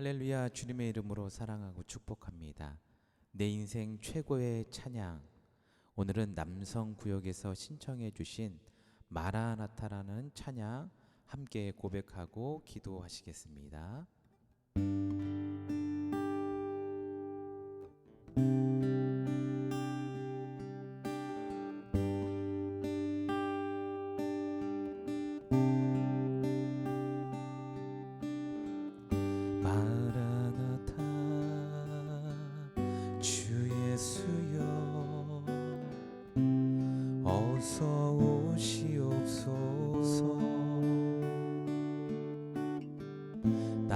할렐루야 주님의 이름으로 사랑하고 축복합니다. 내 인생 최고의 찬양. 오늘은 남성 구역에서 신청해 주신 마라나타라는 찬양 함께 고백하고 기도하시겠습니다.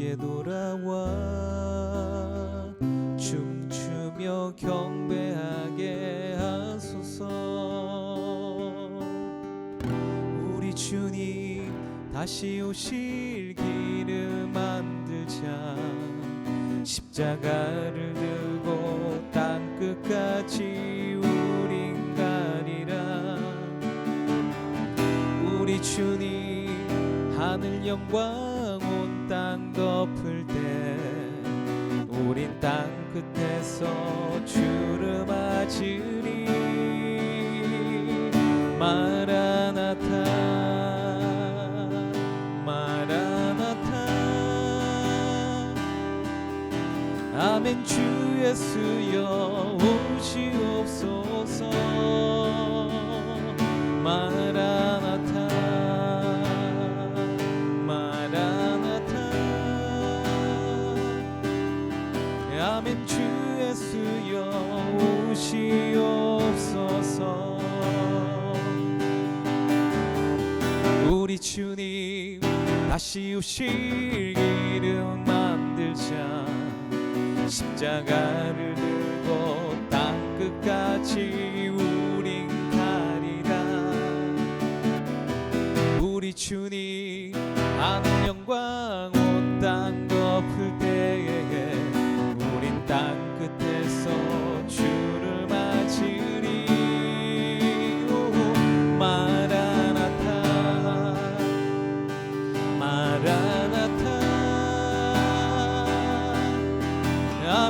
주께 돌아와. 춤추며 경배하게 하소서. 우리 주님 다시 오실 길을 만들자. 십자가를 들고 땅 끝까지 우린 가리라. 우리 주님 하늘 영광 덮을 때 우린 땅 끝에서 주를 맞으리 마라나타 마라나타. 아멘 주 예수여 오시옵소서. 마라나타 주님 다시 오실 길은 만들자. 십자가를 들고 땅 끝까지 우린 가리라. 우리 주님 영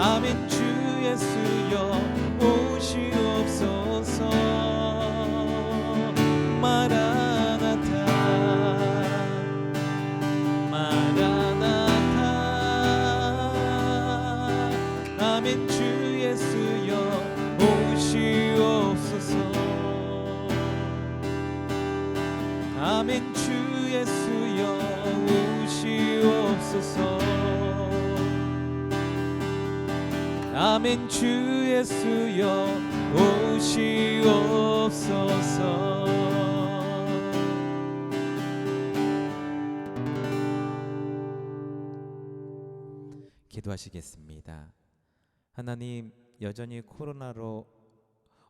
아멘 주 예수여 오시옵소서 아멘 주 예수여 오시옵소서 기도하시겠습니다. 하나님 여전히 코로나로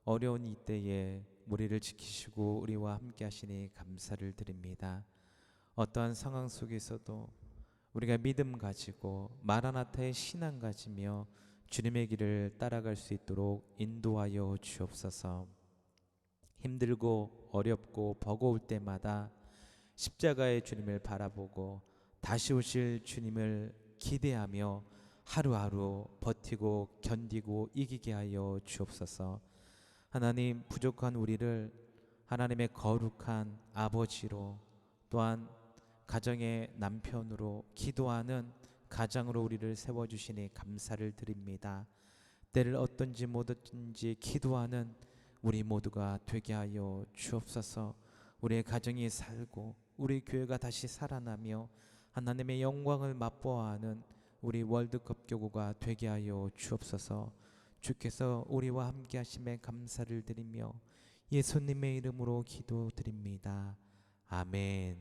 어려운 이때에 우리를 지키시고 우리와 함께 하시니 감사를 드립니다. 어떠한 상황 속에서도 우리가 믿음 가지고 마라나타의 신앙 가지며 주님의 길을 따라갈 수 있도록 인도하여 주옵소서. 힘들고 어렵고 버거울 때마다 십자가의 주님을 바라보고 다시 오실 주님을 기대하며 하루하루 버티고 견디고 이기게 하여 주옵소서. 하나님 부족한 우리를 하나님의 거룩한 아버지로 또한 가정의 남편으로 기도하는 가장으로 우리를 세워주시니 감사를 드립니다. 때를 어떤지 뭐든지 기도하는 우리 모두가 되게 하여 주옵소서. 우리의 가정이 살고 우리 교회가 다시 살아나며 하나님의 영광을 맛보아하는 우리 월드컵 교구가 되게 하여 주옵소서. 주께서 우리와 함께 하심에 감사를 드리며 예수님의 이름으로 기도드립니다. 아멘.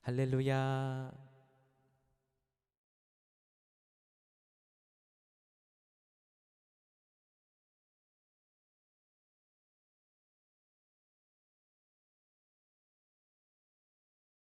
할렐루야.